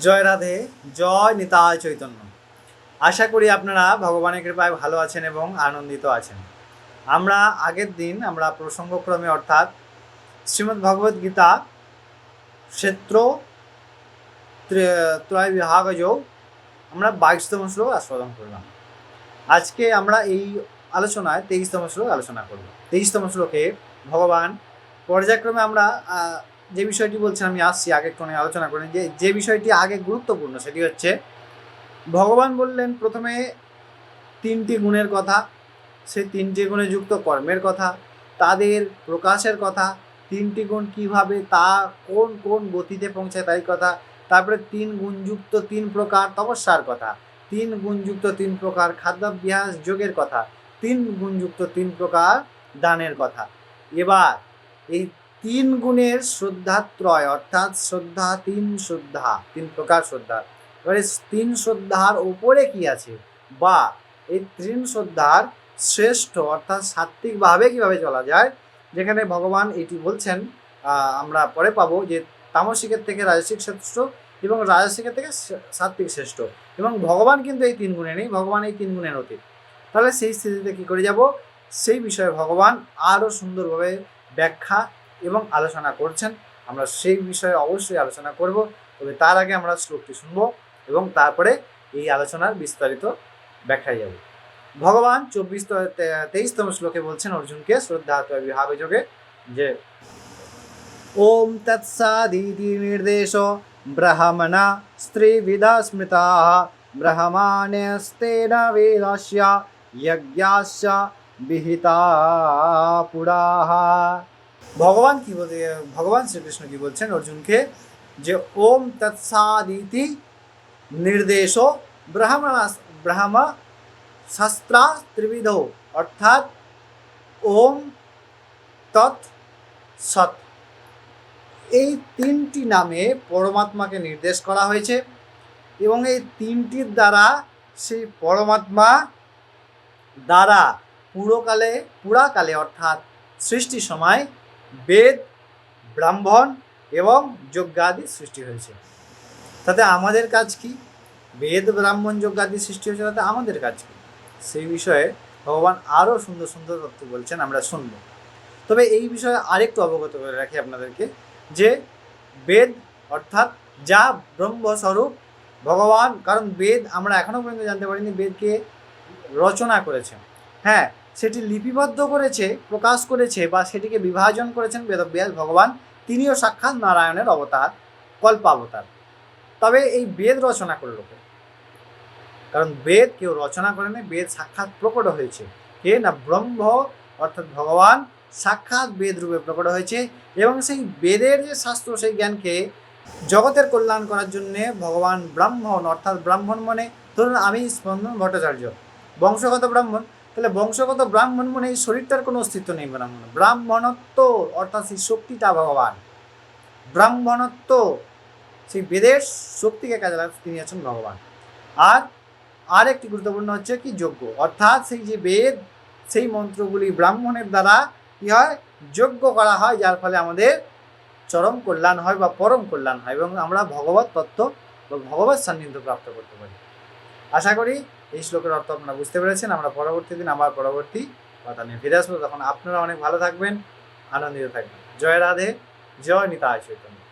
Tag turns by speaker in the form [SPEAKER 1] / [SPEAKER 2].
[SPEAKER 1] জয় রাধে, জয় নিতায় চৈতন্য। আশা করি আপনারা ভগবানের কৃপায় ভালো আছেন এবং আনন্দিত আছেন। আমরা আগের দিন আমরা প্রসঙ্গক্রমে অর্থাৎ শ্রীমদ্ ভগবদ গীতা ক্ষেত্র ত্রে- ত্রয় বিভাগজ আমরা বাইশতম শ্লোক আস্বাদন করলাম। আজকে আমরা এই আলোচনায় তেইশতম শ্লোক আলোচনা করব। তেইশতম শ্লোকে ভগবান পর্যায়ক্রমে আমরা যে বিষয়টি বলছেন, আমি আসছি আগে কোণে আলোচনা করেন যে যে বিষয়টি আগে গুরুত্বপূর্ণ সেটি হচ্ছে, ভগবান বললেন, প্রথমে তিনটি গুণের কথা, সে তিনটি গুণে যুক্ত কর্মের কথা, তাদের প্রকাশের কথা, তিনটি গুণ কীভাবে, তা কোন কোন গতিতে পৌঁছায় তাই কথা, তারপরে তিন গুণযুক্ত তিন প্রকার তপস্যার কথা, তিন গুণযুক্ত তিন প্রকার খাদ্যাভ্যাস যোগের কথা, তিন গুণযুক্ত তিন প্রকার দানের কথা। এবার, এই তিন গুণের শ্রদ্ধাত্রয় অর্থাৎ শ্রদ্ধা তিন শ্রদ্ধা, তিন প্রকার শ্রদ্ধা। এবারে তিন শ্রদ্ধার ওপরে কি আছে? বা, এই তিন শ্রদ্ধার শ্রেষ্ঠ, অর্থাৎ সাত্ত্বিকভাবে কীভাবে চলা যায়? যেখানে ভগবান এটি বলছেন আমরা পরে পাবো যে তামসিকের থেকে রাজসিক শ্রেষ্ঠ এবং রাজসিকের থেকে সাত্ত্বিক শ্রেষ্ঠ। এবং ভগবান কিন্তু এই তিন গুণে নেই, ভগবান এই তিন গুণের অতীত। তাহলে সেই স্থিতিতে কী করে যাব? সেই বিষয়ে ভগবান আরও সুন্দরভাবে ব্যাখ্যা এবং আলোচনা করছেন, আমরা সেই বিষয়ে অবশ্যই আলোচনা করব। তবে তার আগে আমরা শ্লোকটি শুনব এবং তারপরে এই আলোচনার বিস্তারিত ব্যাখ্যায় যাব। ভগবান চব্বিশ তেইশতম শ্লোকে বলছেন অর্জুনকে, শ্রদ্ধা বিভাগ যোগে যে ওম তৎসাদিতি নির্দেশ ব্রহ্মণা স্ত্রীবিধা স্মৃতা ব্রহ্মাণ্যস্তেন বেদস্য, যজ্ঞাস্য বিহিতা পুরাহ ভগবান কি বলতে, ভগবান শ্রীকৃষ্ণ কি বলছেন? অর্জুনকে যে ওম তৎসাদিতি নির্দেশ ব্রহ্মণ ব্রহ্ম শাস্ত্রা ত্রিবিধ, অর্থাৎ ওম তৎ সৎ। এই তিনটি নামে পরমাত্মাকে নির্দেশ করা হয়েছে এবং এই তিনটির দ্বারা সেই পরমাত্মা দ্বারা পুরকালে, পুরাকালে, অর্থাৎ সৃষ্টি সময় বেদ, ব্রাহ্মণ এবং যজ্ঞাদি সৃষ্টি হয়েছে। তাতে আমাদের কাজ কি? বেদ, ব্রাহ্মণ, যজ্ঞাদি সৃষ্টি হয়েছে তাতে আমাদের কাজ কি? সেই বিষয়ে ভগবান আরও সুন্দর সুন্দর তথ্য বলছেন, আমরা শুনব। তবে এই বিষয়ে আরেকটু অবগত করে রাখি আপনাদেরকে যে বেদ অর্থাৎ যা ব্রহ্মস্বরূপ ভগবান, কারণ বেদ আমরা এখনও পর্যন্ত জানতে পারিনি বেদকে রচনা করেছেন। হ্যাঁ সেটি লিপিবদ্ধ করেছে, প্রকাশ করেছে বা সেটিকে বিভাজন করেছেন বেদব্যাস ভগবান, তিনিও সাক্ষাৎ নারায়ণের অবতার, কল্পাবতার তবে এই বেদ রচনা করল? কারণ বেদ কেউ রচনা করেনি বেদ সাক্ষাৎ প্রকট হয়েছে কে না ব্রহ্ম, অর্থাৎ ভগবান, সাক্ষাৎ বেদ রূপে প্রকট হয়েছে এবং সেই বেদের যে শাস্ত্র, সেই জ্ঞানকে জগতের কল্যাণ করার জন্যে ভগবান ব্রাহ্মণ, অর্থাৎ ব্রাহ্মণ মানে ধরুন আমি স্পন্দন ভট্টাচার্য, বংশগত ব্রাহ্মণ তাহলে বংশগত ব্রাহ্মণ মানে এই শরীরটার কোনো অস্তিত্ব নেই ব্রাহ্মণ। ব্রাহ্মণত্ব, অর্থাৎ সেই শক্তিটা ভগবান। ব্রাহ্মণত্ব, সেই বেদের শক্তিকে কাজে লাগাতে তিনি আছেন ভগবান। আর আর একটি গুরুত্বপূর্ণ হচ্ছে কি যজ্ঞ। অর্থাৎ সেই যে বেদ, সেই মন্ত্রগুলি ব্রাহ্মণের দ্বারা কি হয়? যজ্ঞ করা হয়, যার ফলে আমাদের চরম কল্যাণ হয় বা পরম কল্যাণ হয় এবং আমরা ভগবত তত্ত্ব বা ভগবত সান্নিধ্য প্রাপ্ত করতে পারি। আশা করি এই শ্লোকের অর্থ আপনারা বুঝতে পেরেছেন। আমরা পরবর্তী দিন আবার পরবর্তী কথা নিয়ে ফিরে আসব। তখন আপনারা অনেক ভালো থাকবেন, আনন্দিত থাকবেন। জয় রাধে, জয় নিতা চৈতন্য।